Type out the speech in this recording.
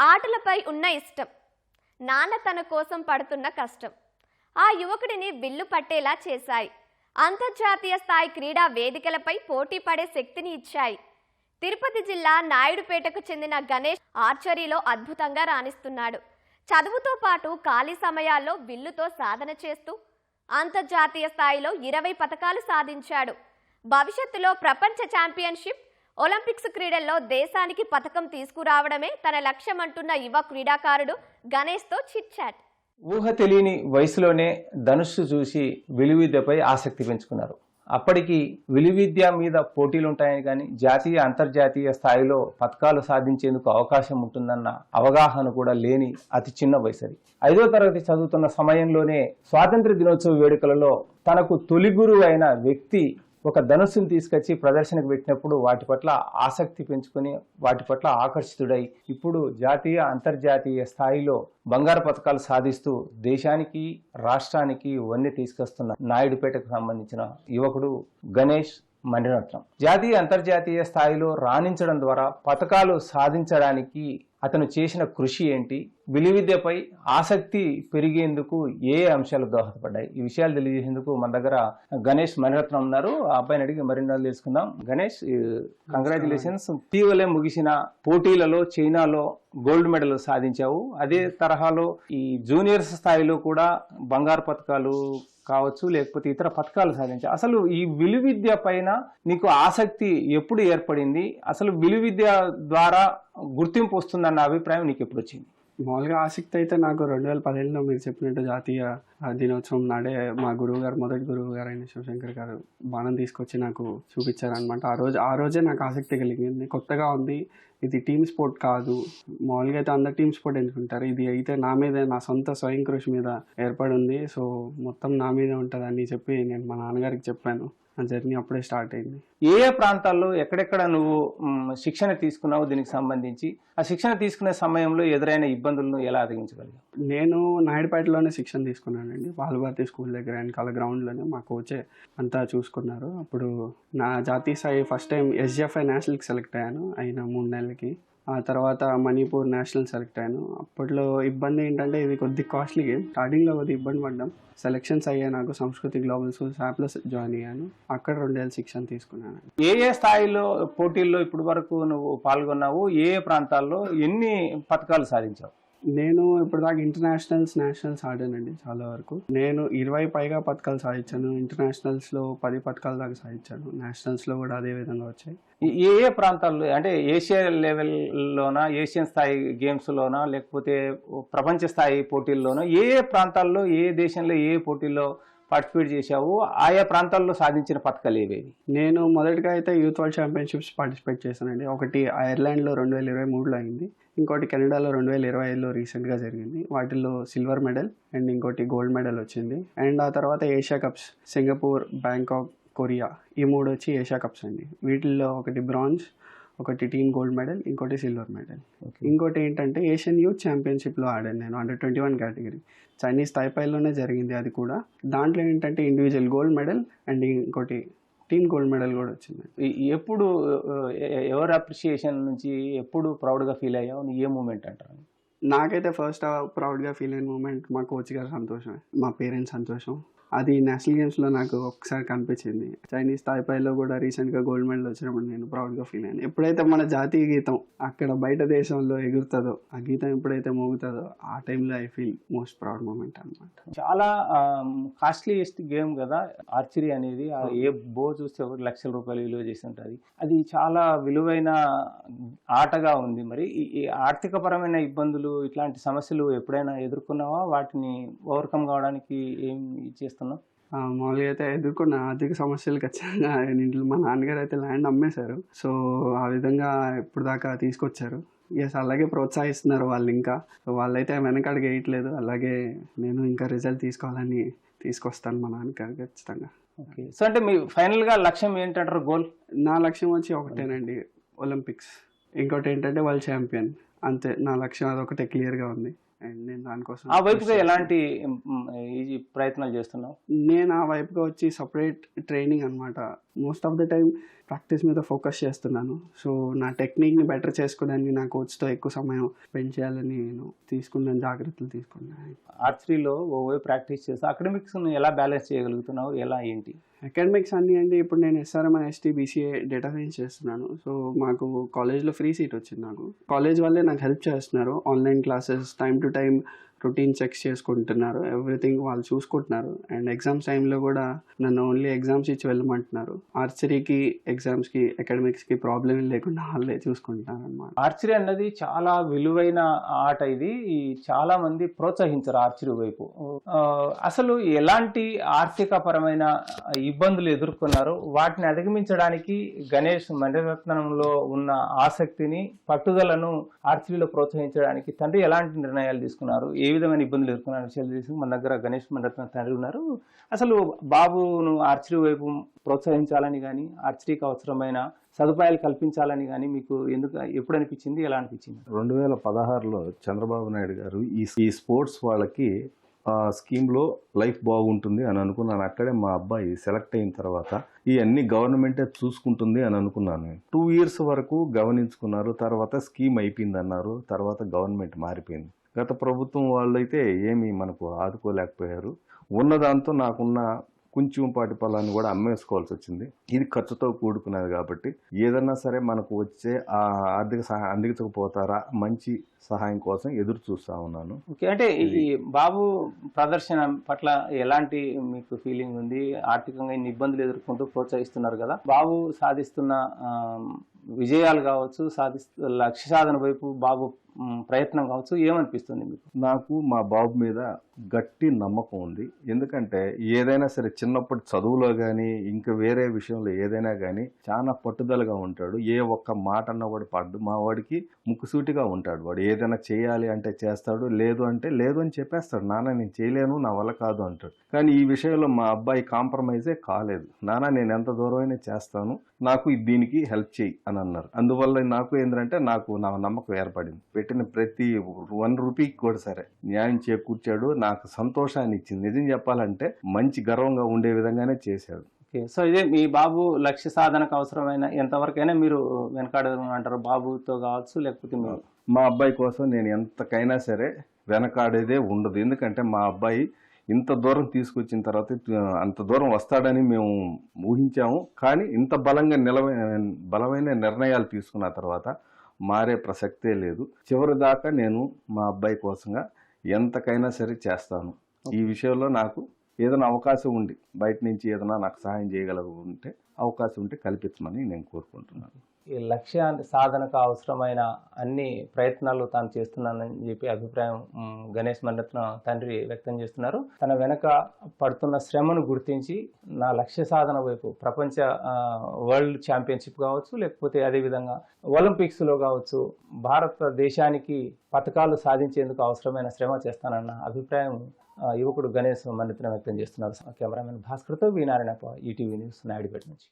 ఆటలపై ఉన్న ఇష్టం. నాన్న తన కోసం పడుతున్న కష్టం. ఆ యువకుడిని విల్లు పట్టేలా చేశాయి. అంతర్జాతీయ స్థాయి క్రీడా వేదికలపై పోటీ పడే శక్తిని ఇచ్చాయి. తిరుపతి జిల్లా నాయుడుపేటకు చెందిన గణేష్ ఆర్చరీలో అద్భుతంగా రాణిస్తున్నాడు. చదువుతో పాటు ఖాళీ సమయాల్లో విల్లుతో సాధన చేస్తూ అంతర్జాతీయ స్థాయిలో ఇరవై పథకాలు సాధించాడు. భవిష్యత్తులో ప్రపంచ ఛాంపియన్షిప్ ఒలింపిక్స్ క్రీడల్లో దేశానికి పథకం తీసుకురావడమే తన లక్ష్యం అంటున్న యువ క్రీడాకారుడు గణేష్తో చిట్ చాట్. ఊహ తెలియని వయసులోనే ధనుస్సు చూసి విలువిద్యపై ఆసక్తి పెంచుకున్నారు. అప్పటికి విలువిద్య మీద పోటీలు ఉంటాయని కానీ జాతీయ అంతర్జాతీయ స్థాయిలో పథకాలు సాధించేందుకు అవకాశం ఉంటుందన్న అవగాహన కూడా లేని అతి చిన్న వయసు అది ఐదో తరగతి చదువుతున్న సమయంలోనే స్వాతంత్ర దినోత్సవ వేడుకలలో తనకు తొలి గురువు అయిన వ్యక్తి ఒక ధనుస్సును తీసుకొచ్చి ప్రదర్శనకు పెట్టినప్పుడు వాటి పట్ల ఆసక్తి పెంచుకొని వాటి పట్ల ఆకర్షితుడై ఇప్పుడు జాతీయ అంతర్జాతీయ స్థాయిలో బంగారు పథకాలు సాధిస్తూ దేశానికి రాష్ట్రానికి వన్నీ తీసుకొస్తున్న నాయుడుపేటకు సంబంధించిన యువకుడు గణేష్ మణిరత్నం జాతీయ అంతర్జాతీయ స్థాయిలో రాణించడం ద్వారా పథకాలు సాధించడానికి అతను చేసిన కృషి ఏంటి? విలువిద్యపై ఆసక్తి పెరిగేందుకు ఏ అంశాలు దోహదపడ్డాయి? ఈ విషయాలు తెలియజేసేందుకు మన దగ్గర గణేష్ మణిరత్నం ఉన్నారు. ఆ అబ్బాయిని అడిగి మరిన్ని తెలుసుకుందాం. గణేష్ కంగ్రాచులేషన్స్ ఇటీవలే ముగిసిన పోటీలలో చైనాలో గోల్డ్ మెడల్ సాధించావు. అదే తరహాలో ఈ జూనియర్స్ స్థాయిలో కూడా బంగారు పథకాలు కావచ్చు లేకపోతే ఇతర పథకాలు సాధించావు అసలు ఈ విలువిద్య పైన నీకు ఆసక్తి ఎప్పుడు ఏర్పడింది? అసలు విలువిద్య ద్వారా గుర్తింపు వస్తుందన్న అభిప్రాయం నీకు ఎప్పుడు వచ్చింది మామూలుగా ఆసక్తి అయితే నాకు రెండు వేల పదిహేనులో మీరు చెప్పినట్టు జాతీయ దినోత్సవం నాడే మా గురువు గారు మొదటి గురువు గారు అయిన శివశంకర్ గారు బాణం తీసుకొచ్చి నాకు చూపించారనమాట ఆ రోజు ఆ రోజే నాకు ఆసక్తి కలిగింది. కొత్తగా ఉంది. ఇది టీమ్ స్పోర్ట్ కాదు. మామూలుగా అయితే అందరు టీమ్ స్పోర్ట్ ఎంచుకుంటారు ఇది అయితే నా మీద నా సొంత స్వయం కృషి మీద ఏర్పడి ఉంది సో మొత్తం నా మీదే ఉంటుంది అని చెప్పి నేను మా నాన్నగారికి చెప్పాను. నా జర్నీ అప్పుడే స్టార్ట్ అయింది. ఏ ఏ ప్రాంతాల్లో ఎక్కడెక్కడ నువ్వు శిక్షణ తీసుకున్నావు దీనికి సంబంధించి ఆ శిక్షణ తీసుకునే సమయంలో ఎదురైన ఇబ్బందులను ఎలా అధిగమించగలిగావు? నేను నాయుడుపేటలోనే శిక్షణ తీసుకున్నానండి. బాలభారతి స్కూల్ దగ్గర వెనకాల గ్రౌండ్లోనే మా కోచే అంతా చూసుకున్నారు. అప్పుడు నా జాతీయ స్థాయి ఫస్ట్ టైం ఎస్జిఎఫ్ఐ నేషనల్కి సెలెక్ట్ అయ్యాను. అయిన మూడు నెలలకి ఆ తర్వాత మణిపూర్ నేషనల్ సెలెక్ట్ అయ్యాను. అప్పట్లో ఇబ్బంది ఏంటంటే ఇది కొద్ది కాస్ట్లీ గేమ్. స్టార్టింగ్లో కొద్దిగా ఇబ్బంది పడ్డాం. సెలెక్షన్స్ అయ్యా నాకు. సంస్కృతి గ్లోబల్ స్కూల్ యాప్లో జాయిన్ అయ్యాను. అక్కడ రెండేళ్ళు శిక్షణ తీసుకున్నాను. ఏ ఏ స్థాయిలో పోటీల్లో ఇప్పటి వరకు నువ్వు పాల్గొన్నావు? ఏ ఏ ప్రాంతాల్లో? ఎన్ని పథకాలు సాధించావు? నేను ఇప్పటిదాకా ఇంటర్నేషనల్స్ నేషనల్స్ ఆడానండి చాలా వరకు. నేను ఇరవై పైగా పథకాలు సాధించాను. ఇంటర్నేషనల్స్లో పది పథకాల దాకా సాధించాను. నేషనల్స్లో కూడా అదే విధంగా వచ్చాయి. ఏ ఏ ప్రాంతాల్లో అంటే ఏషియా లెవెల్లోనా ఏషియన్ స్థాయి గేమ్స్లోనా లేకపోతే ప్రపంచ స్థాయి పోటీల్లోనా ఏ ఏ ప్రాంతాల్లో ఏ దేశంలో ఏ పోటీల్లో పార్టిసిపేట్ చేశావు. ఆయా ప్రాంతాల్లో సాధించిన పథకాలు ఏవేవి? నేను మొదటిగా అయితే యూత్ వరల్డ్ ఛాంపియన్షిప్స్ పార్టిసిపేట్ చేశానండి. ఒకటి ఐర్లాండ్లో రెండు వేల ఇరవై మూడులో అయింది. ఇంకోటి కెనడాలో రెండు వేల ఇరవై ఐదులో రీసెంట్గా జరిగింది. వాటిల్లో సిల్వర్ మెడల్ అండ్ ఇంకోటి గోల్డ్ మెడల్ వచ్చింది. అండ్ ఆ తర్వాత Asia cups Singapore Bangkok Korea ఈ మూడు వచ్చి ఏషియా కప్స్ అండి. వీటిల్లో ఒకటి బ్రాంజ్ ఒకటి టీమ్ గోల్డ్ మెడల్ ఇంకోటి సిల్వర్ మెడల్. ఇంకోటి ఏంటంటే ఏషియన్ యూత్ ఛాంపియన్షిప్లో ఆడాను నేను under twenty one category Chinese తైపైలోనే జరిగింది అది కూడా. దాంట్లో ఏంటంటే ఇండివిజువల్ గోల్డ్ మెడల్ అండ్ ఇంకోటి టీమ్ గోల్డ్ మెడల్ కూడా వచ్చింది. ఎప్పుడు ఎవరి అప్రిషియేషన్ నుంచి ఎప్పుడు ప్రౌడ్గా ఫీల్ అయ్యావు? ఏ మూమెంట్ అంటారు? నాకైతే ఫస్ట్ ప్రౌడ్గా ఫీల్ అయిన మూమెంట్ మా కోచ్ గారి సంతోషమే. మా పేరెంట్స్ సంతోషం. అది నేషనల్ గేమ్స్లో నాకు ఒకసారి కనిపించింది. చైనీస్ తాయిపాయిలో కూడా రీసెంట్గా గోల్డ్ మెడల్ వచ్చినప్పుడు నేను ప్రౌడ్గా ఫీల్ అయ్యాను. ఎప్పుడైతే మన జాతీయ గీతం అక్కడ బయట దేశంలో ఎగురుతుందో ఆ గీతం ఎప్పుడైతే మోగుతుందో ఆ టైంలో I feel most proud moment అనమాట చాలా కాస్ట్లీయెస్ట్ గేమ్ కదా ఆర్చరీ అనేది. ఏ బో చూస్తే ఒక లక్షల రూపాయలు విలువ చేసి ఉంటుంది. అది చాలా విలువైన ఆటగా ఉంది. మరి ఈ ఆర్థికపరమైన ఇబ్బందులు ఇట్లాంటి సమస్యలు ఎప్పుడైనా ఎదుర్కొన్నావా? వాటిని ఓవర్కమ్ కావడానికి ఏం చేస్తున్నావు మామూలుగా అయితే ఎదుర్కొన్న. ఆర్థిక సమస్యలు ఖచ్చితంగా నేను ఇంట్లో మా నాన్నగారు అయితే ల్యాండ్ అమ్మేశారు. సో ఆ విధంగా ఇప్పుడు దాకా తీసుకొచ్చారు. ఎస్ అలాగే ప్రోత్సహిస్తున్నారు వాళ్ళు ఇంకా. వాళ్ళైతే వెనకడుగు వేయట్లేదు అలాగే నేను ఇంకా రిజల్ట్ తీసుకోవాలని తీసుకొస్తాను మా నాన్నగారు ఖచ్చితంగా. ఓకే సో అంటే మీ ఫైనల్గా లక్ష్యం ఏంటంటారు? గోల్ నా లక్ష్యం వచ్చి ఒకటేనండి ఒలింపిక్స్ ఇంకోటి ఏంటంటే వరల్డ్ ఛాంపియన్ అంతే. నా లక్ష్యం అదొకటే క్లియర్గా ఉంది. అండ్ నేను దానికోసం ఆ వైపుగా ఎలాంటి ప్రయత్నాలు చేస్తున్నావు? నేను ఆ వైపుగా వచ్చి సపరేట్ ట్రైనింగ్ అనమాట most of the time practice మీద ఫోకస్ చేస్తున్నాను. సో నా టెక్నిక్ని బెటర్ చేసుకోవడానికి నా కోచ్తో ఎక్కువ సమయం స్పెండ్ చేయాలని నేను తీసుకున్నాను జాగ్రత్తలు తీసుకున్నాను. ఆర్చరీలో ఓవైపు ప్రాక్టీస్ చేస్తూ అకాడమిక్స్ ఎలా బ్యాలెన్స్ చేయగలుగుతున్నావు? ఎలా ఏంటి? అకాడమిక్స్ అన్నీ అంటే ఇప్పుడు నేను SRM S T BCA data science చేస్తున్నాను. సో మాకు కాలేజ్లో ఫ్రీ సీట్ వచ్చింది నాకు. కాలేజ్ వాళ్ళే నాకు హెల్ప్ చేస్తున్నారు. Online classes time to time routine checks చేసుకుంటున్నారు. ఎవ్రీథింగ్ వాళ్ళు చూసుకుంటున్నారు. అండ్ ఎగ్జామ్స్ టైంలో కూడా నన్ను ఓన్లీ ఎగ్జామ్స్ ఇచ్చి వెళ్ళమంటున్నారు. ఆర్చరీకి ఎగ్జామ్స్కి అకాడమిక్స్కి ప్రాబ్లం లేకుండా వాళ్ళే చూసుకుంటున్నారు అనమాట ఆర్చరీ అన్నది చాలా విలువైన ఆట ఇది. చాలా మంది ప్రోత్సహించరు ఆర్చరీ వైపు. అసలు ఎలాంటి ఆర్థిక పరమైన ఇబ్బందులు ఎదుర్కొన్నారు వాటిని అధిగమించడానికి గణేష్ మణిరత్నంలో ఉన్న ఆసక్తిని పట్టుదలను ఆర్చరీలో ప్రోత్సహించడానికి తండ్రి ఎలాంటి నిర్ణయాలు తీసుకున్నారు? ఏ విధమైన ఇబ్బందులు ఎదుర్కొన్న విషయాలు తెలిసి మన దగ్గర గణేష్ మండత్న తండ్రి ఉన్నారు. అసలు బాబును ఆర్చరీ వైపు ప్రోత్సహించాలని కానీ ఆర్చరీకి అవసరమైన సదుపాయాలు కల్పించాలని కానీ మీకు ఎందుకు ఎప్పుడు అనిపించింది? ఎలా అనిపించింది? రెండు వేల పదహారులో చంద్రబాబు నాయుడు గారు ఈ ఈ స్పోర్ట్స్ వాళ్ళకి ఆ స్కీమ్లో లైఫ్ బాగుంటుంది అని అనుకున్నాను. అక్కడే మా అబ్బాయి సెలెక్ట్ అయిన తర్వాత ఈ అన్ని గవర్నమెంటే చూసుకుంటుంది అని అనుకున్నాను టూ ఇయర్స్ వరకు గమనించుకున్నారు. తర్వాత స్కీమ్ అయిపోయింది అన్నారు తర్వాత గవర్నమెంట్ మారిపోయింది. గత ప్రభుత్వం వాళ్ళైతే ఏమీ మనకు ఆదుకోలేకపోయారు. ఉన్నదాంతో నాకున్న కొంచెం పాటి పొలాన్ని కూడా అమ్మేసుకోవాల్సి వచ్చింది. ఇది ఖర్చుతో కూడుకున్నది కాబట్టి ఏదన్నా సరే మనకు వచ్చే ఆ ఆర్థిక సహాయం అందించకపోతారా మంచి సహాయం కోసం ఎదురు చూస్తా ఉన్నాను. ఓకే అంటే ఈ బాబు ప్రదర్శన పట్ల ఎలాంటి మీకు ఫీలింగ్ ఉంది? ఆర్థికంగా ఇన్ని ఇబ్బందులు ఎదుర్కొంటూ ప్రోత్సహిస్తున్నారు కదా. బాబు సాధిస్తున్న విజయాలు కావచ్చు సాధిస్తు లక్ష్య సాధన వైపు బాబు ప్రయత్నం కావచ్చు ఏమనిపిస్తుంది మీకు? నాకు మా బాబు మీద గట్టి నమ్మకం ఉంది. ఎందుకంటే ఏదైనా సరే చిన్నప్పటి చదువులో కానీ ఇంకా వేరే విషయంలో ఏదైనా కానీ చాలా పట్టుదలగా ఉంటాడు. ఏ ఒక్క మాట అన్న వాడు పడ్డు మా వాడికి ముక్కుసూటిగా ఉంటాడు. వాడు ఏదైనా చేయాలి అంటే చేస్తాడు లేదు అంటే లేదు అని చెప్పేస్తాడు. నాన్న నేను చేయలేను నా వల్ల కాదు అంటాడు. కానీ ఈ విషయంలో మా అబ్బాయి కాంప్రమైజే కాలేదు. నాన్న నేను ఎంత దూరమైనా చేస్తాను నాకు దీనికి హెల్ప్ చేయి అని అన్నారు. అందువల్ల నాకు ఏంటంటే నాకు నా నమ్మకం ఏర్పడింది. పెట్టిన ప్రతి వన్ రూపీకి కూడా సరే. న్యాయం చేకూర్చాడు నాకు సంతోషాన్ని ఇచ్చింది. నిజం చెప్పాలంటే మంచి గర్వంగా ఉండే విధంగానే చేశాడు. ఓకే. సో ఇదే మీ బాబు లక్ష్య సాధనకు అవసరమైన ఎంతవరకైనా మీరు వెనకాడ అంటారు బాబుతో కావచ్చు లేకపోతే మీ మా అబ్బాయి కోసం నేను ఎంతకైనా సరే వెనకాడేదే ఉండదు. ఎందుకంటే మా అబ్బాయి ఇంత దూరం తీసుకొచ్చిన తర్వాత అంత దూరం వస్తాడని మేము ఊహించాము. కానీ ఇంత బలంగా నిలవ బలమైన నిర్ణయాలు తీసుకున్న తర్వాత మారే ప్రసక్తే లేదు. చివరి దాకా నేను మా అబ్బాయి కోసంగా ఎంతకైనా సరే చేస్తాను. ఈ విషయంలో నాకు ఏదైనా అవకాశం ఉండి బయట నుంచి ఏదైనా నాకు సహాయం చేయగలుగుంటే అవకాశం ఉంటే కల్పించమని నేను కోరుకుంటున్నాను. ఈ లక్ష్యాన్ని సాధనకు అవసరమైన అన్ని ప్రయత్నాలు తాను చేస్తున్నానని చెప్పి అభిప్రాయం గణేష్ మన్నత్న తండ్రి వ్యక్తం చేస్తున్నారు. తన వెనక పడుతున్న శ్రమను గుర్తించి నా లక్ష్య సాధన వైపు ప్రపంచ వరల్డ్ ఛాంపియన్షిప్ కావచ్చు లేకపోతే అదేవిధంగా ఒలింపిక్స్లో కావచ్చు భారతదేశానికి పథకాలు సాధించేందుకు అవసరమైన శ్రమ చేస్తానన్న అభిప్రాయం యువకుడు గణేష్ మన్నత్న వ్యక్తం చేస్తున్నారు. Cameraman భాస్కర్తో V Narayanappa ETV news Naidupeta నుంచి.